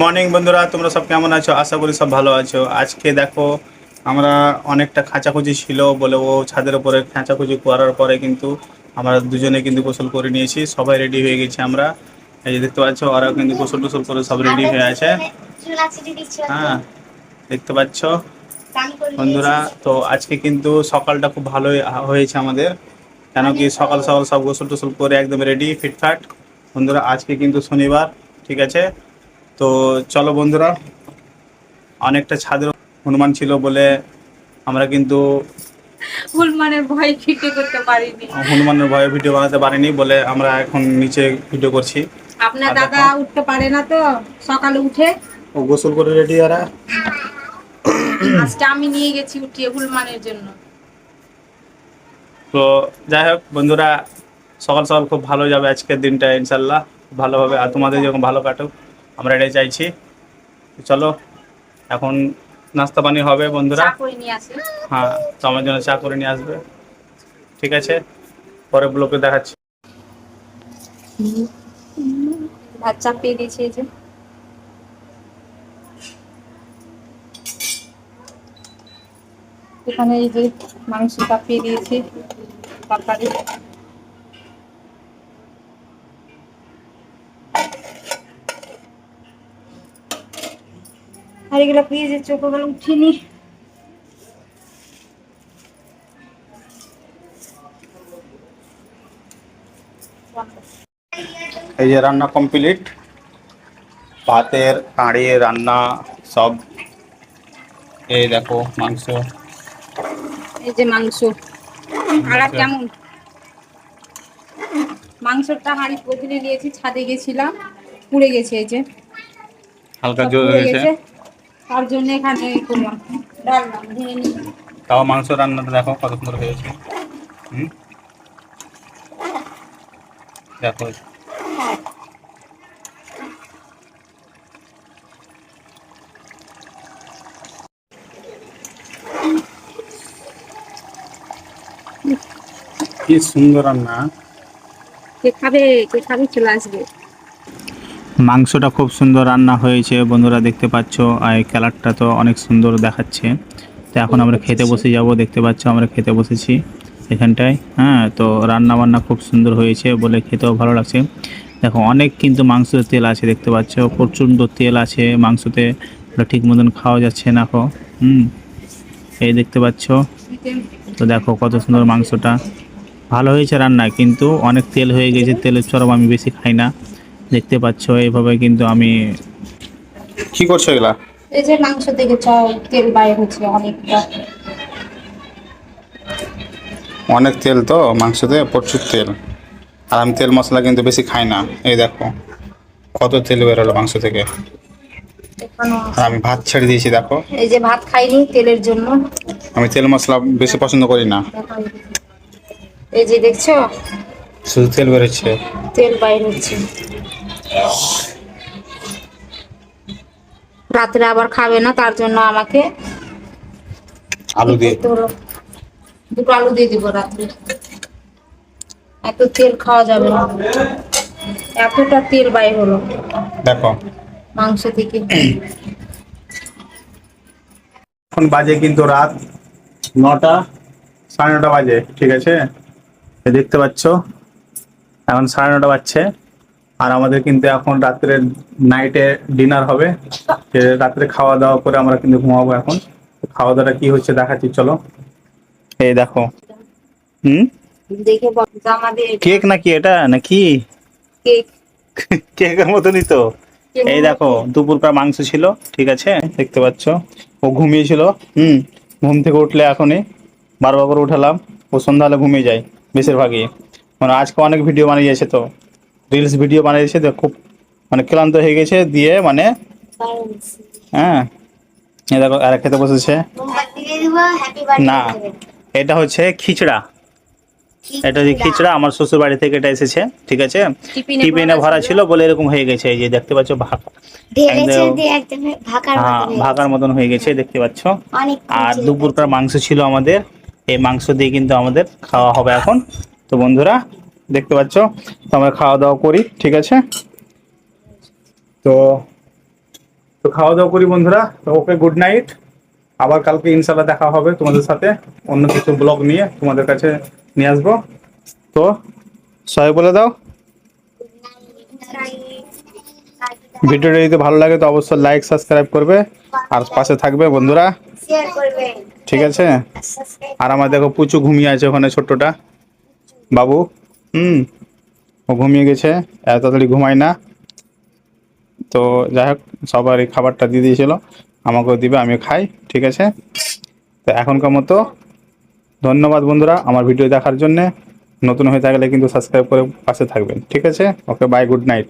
Morning বন্ধুরা, তোমরা সব কেমন আছো? আশা করি সব ভালো আছো। আজকে দেখো, আমরা অনেকটা খাঁচাখুচি ছিল বলে ও ছাদের উপরে খাঁচাখুচি করার পরে কিন্তু আমরা দুজনে কিন্তু গোসল করে নিয়েছি। সবাই রেডি হয়ে গেছি আমরা। এই যে দেখতে পাচ্ছ ওরা কিন্তু গোসল টোসল করে সব রেডি হয়ে আছে। হ্যাঁ দেখতে পাচ্ছ। বন্ধুরা, তো আজকে কিন্তু সকালটা খুব ভালোই হয়েছে আমাদের। কেন কি সকাল সকাল সব গোসল টোসল করে একদম রেডি ফিটফাট। বন্ধুরা, আজকে কিন্তু শনিবার, ঠিক আছে? তো চলো বন্ধুরা অনেকটা ছাদের হনুমান ছিল বলে আমরা কিন্তু ফুলমানের ভয় ফিটে করতে পারিনি। হনুমানের ভয়ে ভিডিও বানাতে পারিনি বলে আমরা এখন নিচে ভিডিও করছি। আপনার দাদা উঠতে পারে না তো সকালে উঠে? ও গোসল করে রেডি এরা। আজকে আমি নিয়ে গেছি উঠিয়ে ফুলমানের জন্য। তো যাই হোক বন্ধুরা সকাল সকাল খুব ভালো যাবে আজকের দিনটা ইনশাল্লাহ। ভালোভাবে আর তোমাদের যখন ভালো কাটুক। আমরা এটাই চাইছি। চলো এখন নাস্তা পানি হবে বন্ধুরা। হ্যাঁ তো আমার জন্য চা করে নিয়ে আসবে। ঠিক আছে পরে ব্লকে দেখাচ্ছি। ভাত চাপিয়ে দিয়েছি এই যে। এখানে এই যে মাংস চাপিয়ে দিয়েছি তরকারি। আর এগুলো পেঁয়াজের চোখগুলো উঠিনি। এই যে রান্না কমপ্লিট ভাতের কাঁড়ি রান্না সব। এই দেখো মাংস। এই যে মাংস। কালার কেমন? মাংসটা হাঁড়ি বদলে নিয়েছি ছাদে গেছিলাম পুড়ে গেছে এই যে। হালকা জোর হয়েছে। তার জন্য এখানে করলাম। ডাললাম ধুয়ে নিই তাও মাংস রান্নাটা দেখো কত সুন্দর হয়েছে। হুম? দেখো। কি সুন্দর রান্না। কে খাবে? কে খাবে? চলে আসবে। মাংসটা খুব সুন্দর রান্না হয়েছে, বন্ধুরা দেখতে পাচ্ছ, আর কালারটা তো অনেক সুন্দর দেখাচ্ছে। তো এখন আমরা খেতে বসে যাব, দেখতে পাচ্ছ, আমরা খেতে বসেছি এখানটায়। হ্যাঁ তো রান্না বান্না খুব সুন্দর হয়েছে বলে খেতেও ভালো লাগছে। দেখো, অনেক কিন্তু মাংসের তেল আছে, দেখতে পাচ্ছ, প্রচণ্ড তেল আছে, মাংসতে ঠিক মতন খাওয়া যাচ্ছে না খো হুম, এই দেখতে পাচ্ছ, তো দেখো কত সুন্দর মাংসটা। ভালো হয়েছে রান্না কিন্তু অনেক তেল হয়ে গেছে, তেলের চরম আমি বেশি খাই না। দেখতে পাচ্ছ এইভাবে কিন্তু আমি কি করছ এগুলা? এই যে মাংস থেকে তেল বাইর হচ্ছে অনেকটা। অনেক তেল তো মাংসতে প্রচুর তেল। আর আমি তেল মশলা কিন্তু বেশি খাই না। এই দেখো কত তেল বেরোলো মাংস থেকে। আর আমি ভাত ছেড়ে দিয়েছি দেখো। এই যে ভাত খাইনি তেলের জন্য। আমি তেল মশলা বেশি পছন্দ করি না। এই যে দেখছ? শুধু তেল বেরোচ্ছে তেল বাইর হচ্ছে। রাত্রে আবার খাবে না তার জন্য আমাকে আলু দিয়ে। দুটো আলু দিয়ে দিব রাত্রে। এত তেল খাওয়া যাবে না। এতটা তেল বাইর হলো। দেখো। মাংস থেকে। এখন বাজে কিন্তু রাত নটা সাড়ে নটা বাজে ঠিক আছে? দেখতে পাচ্ছ? এখন সাড়ে নটা বাজছে। আর আমাদের কিন্তু এখন রাত্রে নাইটে ডিনার হবে। যে রাত্রে খাওয়া দাওয়া করে আমরা কিন্তু ঘুমাবো এখন। খাওয়া দাওয়াটা কি হচ্ছে দেখাচ্ছি চলো। এই দেখো। হুম? কেক নাকি এটা? নাকি? কেক। কেকের মতনই তো। এই দেখো দুপুরকার মাংস ছিল ঠিক আছে? দেখতে পাচ্ছ? ও ঘুমিয়েছিল হুম? ঘুম থেকে উঠলে এখনই। বারবার করে উঠালাম। ও সন্ধ্যা হলে ঘুমিয়ে যায় বেশিরভাগই। মানে আজকে অনেক ভিডিও বানিয়েছে তো। রিলস ভিডিও বানিয়েছে তো খুব মানে ক্লান্ত হয়ে গেছে দিয়ে মানে হ্যাঁ। এই দেখো আর খেতে বসেছে। না এটা হচ্ছে খিচড়া। এটা হচ্ছে খিচড়া আমার শ্বশুর বাড়ি থেকে এটা এসেছে ঠিক আছে? টিফিনে ভরা ছিল। বলে এরকম হয়ে গেছে এই যে দেখতে পাচ্ছ ভাগ ঢেলেছে দিয়ে একদম ভাকার হ্যাঁ মতো হয়ে ভাগার মতন হয়ে গেছে দেখতে পাচ্ছ। আর দুপুরকার মাংস ছিল আমাদের। এই মাংস দিয়ে কিন্তু আমাদের খাওয়া হবে এখন। তো বন্ধুরা দেখতে পাচ্ছ? তো আমরা খাওয়া দাওয়া করি, ঠিক আছে? তো তো খাওয়া দাওয়া করি বন্ধুরা। তো ওকে গুড নাইট আবার কালকে ইনশাল্লাহ দেখা হবে তোমাদের সাথে। অন্য কিছু ব্লগ নিয়ে তোমাদের কাছে নিয়ে আসব। তো, সবাই বলে দাও। ভিডিওটা যদি ভালো লাগে তো অবশ্যই লাইক সাবস্ক্রাইব করবে। আর পাশে থাকবে বন্ধুরা। ঠিক আছে? আর আমার দেখো পুচু ঘুমিয়ে আছে ওখানে ছোট্টটা। বাবু। হুম, ও ঘুমিয়ে গেছে, এত তাড়াতাড়ি ঘুমায় না। তো যাই হোক সবার এই খাবারটা দিয়ে দিয়েছিল, আমাকেও দিবে আমি খাই, ঠিক আছে? তো এখনকার মতো ধন্যবাদ বন্ধুরা আমার ভিডিও দেখার জন্যে। নতুন হয়ে থাকলে কিন্তু সাবস্ক্রাইব করে পাশে থাকবেন, ঠিক আছে? Okay bye good night